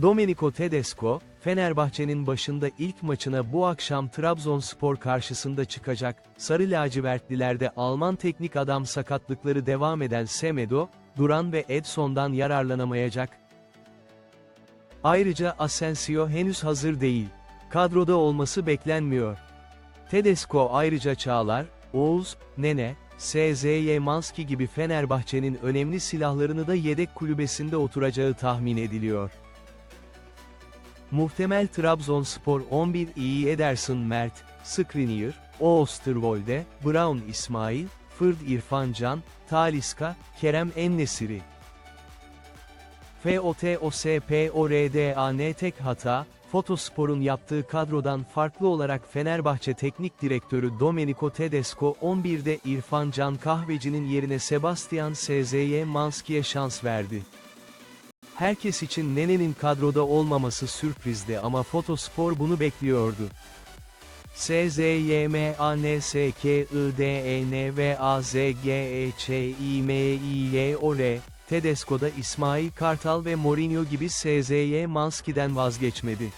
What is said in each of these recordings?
Domenico Tedesco, Fenerbahçe'nin başında ilk maçına bu akşam Trabzonspor karşısında çıkacak, Sarı lacivertlilerde Alman teknik adam sakatlıkları devam eden Semedo, Duran ve Edson'dan yararlanamayacak. Ayrıca Asensio henüz hazır değil. Kadroda olması beklenmiyor. Tedesco ayrıca Çağlar, Oğuz, Nene, SZY Manski gibi Fenerbahçe'nin önemli silahlarını da yedek kulübesinde oturacağı tahmin ediliyor. Muhtemel Trabzonspor 11 iyi Ederson Mert, Skriniar, Oosterwolde, Brown İsmail, Fırd İrfan Can, Taliska, Kerem Ennesiri. FOTOSPORDAN tek hata, Fotospor'un yaptığı kadrodan farklı olarak Fenerbahçe Teknik Direktörü Domenico Tedesco 11'de İrfan Can Kahveci'nin yerine Sebastian SZY Manski'ye şans verdi. Herkes için Nene'nin kadroda olmaması sürprizdi ama Fotospor bunu bekliyordu. SZYMANSKIDENVAZGEÇİMİYOR Tedesco'da İsmail Kartal ve Mourinho gibi SZY Manski'den vazgeçmedi.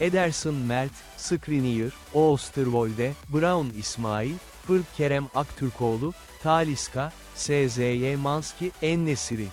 Ederson Mert, Skriniar, Oosterwolde, Brown İsmail, Fırk Kerem Aktürkoğlu, Taliska, SZY Manski, Ennesiri.